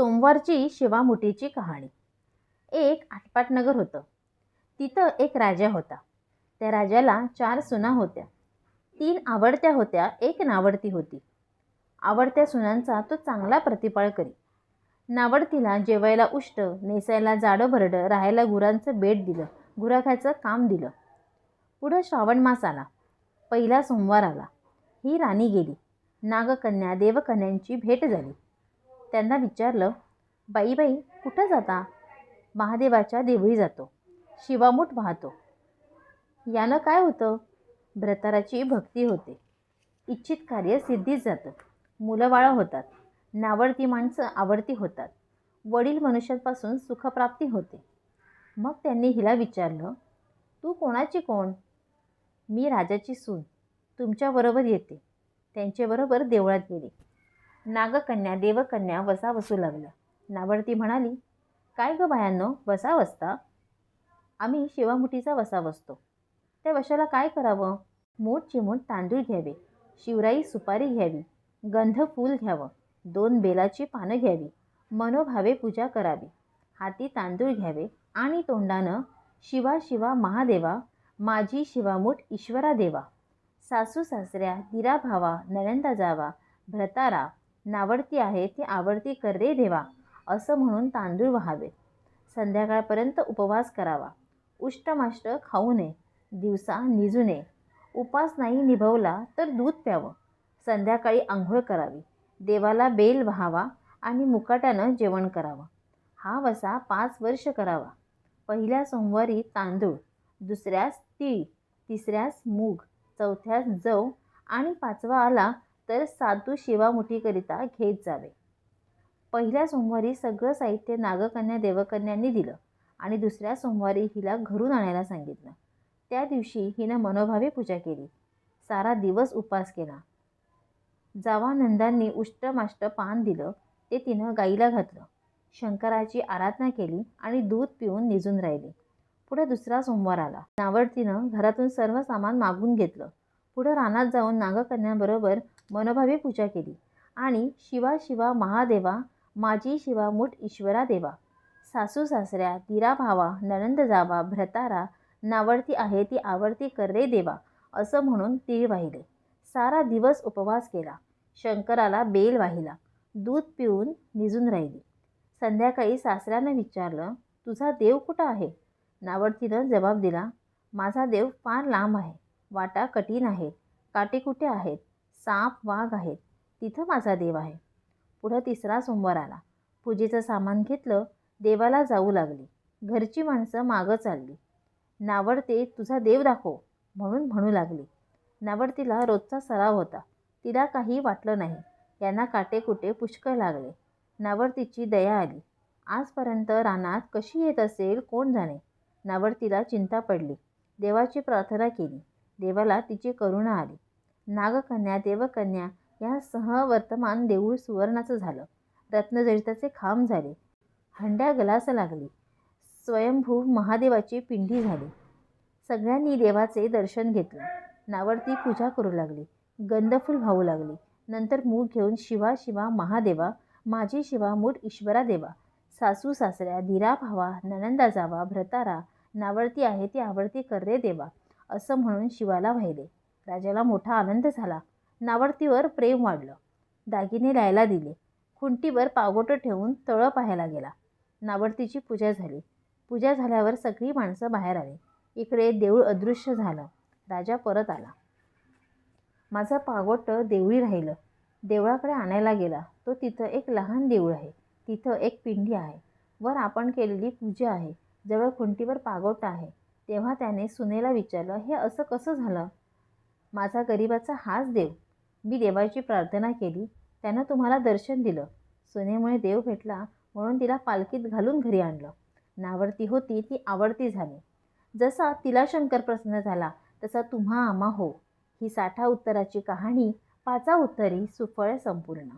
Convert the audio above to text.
सोमवारची शिवामुठीची कहाणी. एक आटपाटनगर होतं. तिथं एक राजा होता. त्या राजाला चार सुना होत्या. तीन आवडत्या होत्या एक नावडती होती. आवडत्या सुनांचा तो चांगला प्रतिपाळ करी. नावडतीला जेवायला उष्ट नेसायला जाडं भरडं राहायला गुरांचं बेट दिलं गुराख्याचं काम दिलं. पुढं श्रावण मास आला. पहिला सोमवार आला. ही राणी गेली. नागकन्या देवकन्यांची भेट झाली. त्यांना विचारलं बाई बाई कुठं जाता? महादेवाच्या देवळी जातो. शिवामूठ वाहतो यानं काय होतं? भ्रताराची भक्ती होते. इच्छित कार्य सिद्धीच जातं. मुलंबाळं होतात. नावडती माणसं आवडती होतात. वडील मनुष्यापासून सुखप्राप्ती होते. मग त्यांनी हिला विचारलं तू कोणाची कोण? मी राजाची सून. तुमच्याबरोबर येते. त्यांच्याबरोबर देवळात गेली. नागकन्या देवकन्या वसा वसू लागल्या. नावडती म्हणाली काय गं बायांनो वसा वसता आम्ही शिवामुठीचा वसा वसतो त्या वशाला काय करावं? मूठ चिमूट तांदूळ घ्यावे शिवराई सुपारी घ्यावी गंध फूल घ्यावं दोन बेलाची पानं घ्यावी मनोभावे पूजा करावी हाती तांदूळ घ्यावे आणि तोंडानं शिवा शिवा महादेवा माझी शिवामूठ ईश्वरा देवा सासू सासऱ्या दिरा भावा नरंदा जावा भ्रतारा नावडती आहे ती आवडती कर रे देवा असं म्हणून तांदूळ व्हावे. संध्याकाळपर्यंत उपवास करावा. उष्टमाष्ट खाऊ नये दिवसा निजू नये. उपास नाही निभवला तर दूध प्यावं. संध्याकाळी आंघोळ करावी. देवाला बेल व्हावा आणि मुकाट्यानं जेवण करावं. हा वसा पाच वर्ष करावा. पहिल्या सोमवारी तांदूळ दुसऱ्यास तीळ तिसऱ्यास मूग चौथ्यास जव आणि पाचवा आला तर सातू शिवामुठीकरिता घेत जावे. पहिल्या सोमवारी सगळं साहित्य नागकन्या देवकन्यांनी दिलं आणि दुसऱ्या सोमवारी हिला घरून आणायला सांगितलं. त्या दिवशी हिनं मनोभावे पूजा केली. सारा दिवस उपास केला. जावानंदांनी उष्टमाष्ट पान दिलं ते तिनं गाईला घातलं. शंकराची आराधना केली आणि दूध पिऊन निजून राहिली. पुढे दुसरा सोमवार आला. नावडतीनं घरातून सर्व सामान मागून घेतलं. पुढं रानात जाऊन नागकन्यांबरोबर मनोभावे पूजा केली. आणि शिवा शिवा महादेवा माझी शिवा मुठ ईश्वरा देवा. सासू सासऱ्या दिरा भावा नणंद जावा भ्रतारा नावडती आहे ती आवडती कर रे देवा असं म्हणून तीळ वाहिले. सारा दिवस उपवास केला. शंकराला बेल वाहिला. दूध पिऊन निजून राहिली. संध्याकाळी सासऱ्यानं विचारलं तुझा देव कुठं आहे? नावडतीनं जबाब दिला माझा देव फार लांब आहे. वाटा कठीण आहेत काटेकुटे आहेत? साप वाघ आहेत. तिथं माझा देव आहे. पुढं तिसरा सोमवार आला. पूजेचं सामान घेतलं देवाला जाऊ लागली. घरची माणसं मागं चालली. नावडते तुझा देव दाखव म्हणून म्हणू लागली. नावडतीला रोजचा सराव होता. तिला काही वाटलं नाही. यांना काटेकुटे पुष्कळ लागले. नावडतीची दया आली. आजपर्यंत रानात कशी येत असेल कोण जाणे? नावडतीला चिंता पडली. देवाची प्रार्थना केली. देवाला तिची करुणा आली. नागकन्या देवकन्या यासह वर्तमान देऊळ सुवर्णाचं झालं. रत्नजडिताचे खांब झाले. हंड्या गलास लागली. स्वयंभू महादेवाची पिंडी झाली. सगळ्यांनी देवाचे दर्शन घेतलं. नावडती पूजा करू लागली. गंधफूल वाहू लागली. नंतर मूग घेऊन शिवा शिवा महादेवा माझी शिवा मूठ ईश्वरा देवा सासू सासऱ्या धीरा भावा नणंदा जावा भ्रतारा नावडती आहे ती आवडती कर रे देवा असं म्हणून शिवाला वाहिले. राजाला मोठा आनंद झाला. नावडतीवर प्रेम वाढलं. दागिने लायला दिले. खुंटीवर पागोटं ठेवून तळं पाहायला गेला. नावडतीची पूजा झाली. पूजा झाल्यावर सगळी माणसं बाहेर आली. इकडे देऊळ अदृश्य झालं. राजा परत आला. माझं पागोटं देवळी राहिलं. देवळाकडे आणायला गेला. तो तिथं एक लहान देऊळ आहे. तिथं एक पिंडी आहे. वर आपण केलेली पूजा आहे. जवळ खुंटीवर पागोटा आहे. तेव्हा त्याने सुनेला विचारलं हे असं कसं झालं? माझा गरिबाचा हाच देव. मी देवाची प्रार्थना केली त्यानं तुम्हाला दर्शन दिलं. सुनेमुळे देव भेटला म्हणून तिला पालखीत घालून घरी आणलं. नावडती होती ती आवडती झाली. जसा तिला शंकर प्रसन्न झाला तसा तुम्हा आमा हो. ही साठा उत्तराची कहाणी पाचा उत्तरी सुफळ संपूर्ण.